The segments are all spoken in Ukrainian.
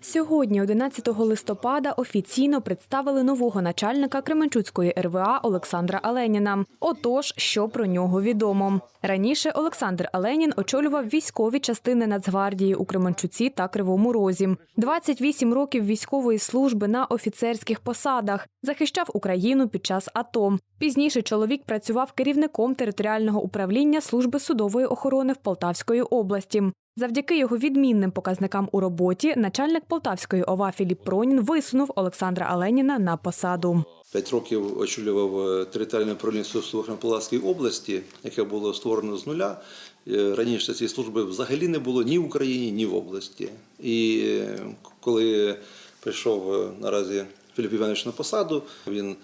Сьогодні, 11 листопада, офіційно представили нового начальника Кременчуцької РВА Олександра Аленіна. Отож, що про нього відомо. Раніше Олександр Аленін очолював військові частини Нацгвардії у Кременчуці та Кривому Розі. 28 років військової служби на офіцерських посадах. Захищав Україну під час АТО. Пізніше чоловік працював керівником територіального управління служби судової охорони в Полтавської області. Завдяки його відмінним показникам у роботі начальник Полтавської ОВА Філіп Пронін висунув Олександра Аленіна на посаду. П'ять років очолював е, територіальне управління служби Полтавської області, яке було створено з нуля. Е, Раніше цієї служби взагалі не було ні в Україні, ні в області. І е, коли прийшов наразі Філіп Іванович на посаду, він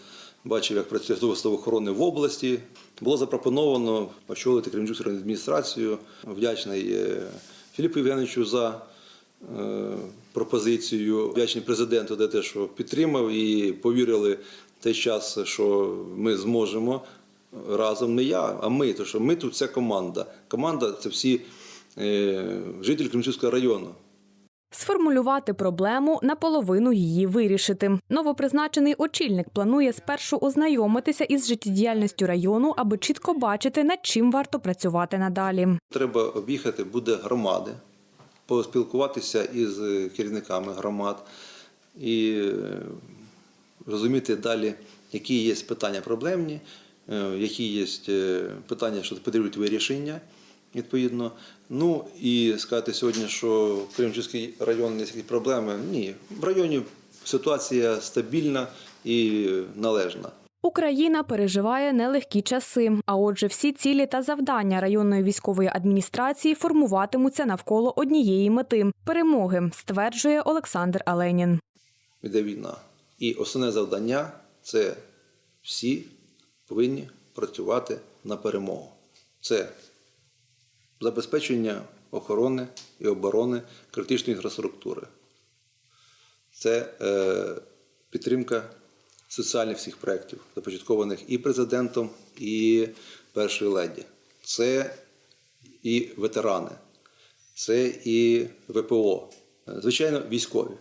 бачив, як працює служба охорони в області. Було запропоновано очолити Кремлівську адміністрацію. Вдячний Філіпу Євгеновичу за е, пропозицію. Вдячний президенту за те, що підтримав і повірили в той час, що ми зможемо разом. Не я, а ми. Тому що ми тут вся команда. Команда це всі е, жителі Кремчуцького району. Сформулювати проблему наполовину її вирішити. Новопризначений очільник планує спершу ознайомитися із життєдіяльністю району, аби чітко бачити, над чим варто працювати надалі. Треба об'їхати буде громади, поспілкуватися із е, керівниками громад і е, розуміти далі, які є питання проблемні, е, які є питання, що потребують вирішення. Відповідно, ну і сказати сьогодні, що в район є якісь проблеми. Ні, в районі ситуація стабільна і належна. Україна переживає нелегкі часи. А отже, всі цілі та завдання районної військової адміністрації формуватимуться навколо однієї мети перемоги, стверджує Олександр Аленін. Іде війна. І основне завдання це всі повинні працювати на перемогу. Це забезпечення охорони і оборони критичної інфраструктури. Це е, підтримка соціальних всіх проєктів, започаткованих і президентом, і першою леді. Це і ветерани, це і ВПО, звичайно, військові.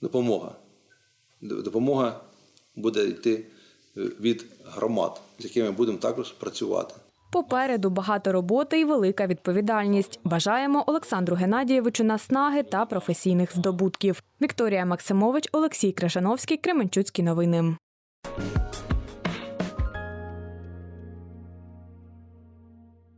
Допомога. Допомога буде йти е, від громад, з якими будемо також працювати. Попереду багато роботи і велика відповідальність. Бажаємо Олександру Геннадійовичу наснаги та професійних здобутків. Вікторія Максимович, Олексій Крашановський, Кременчуцькі новини.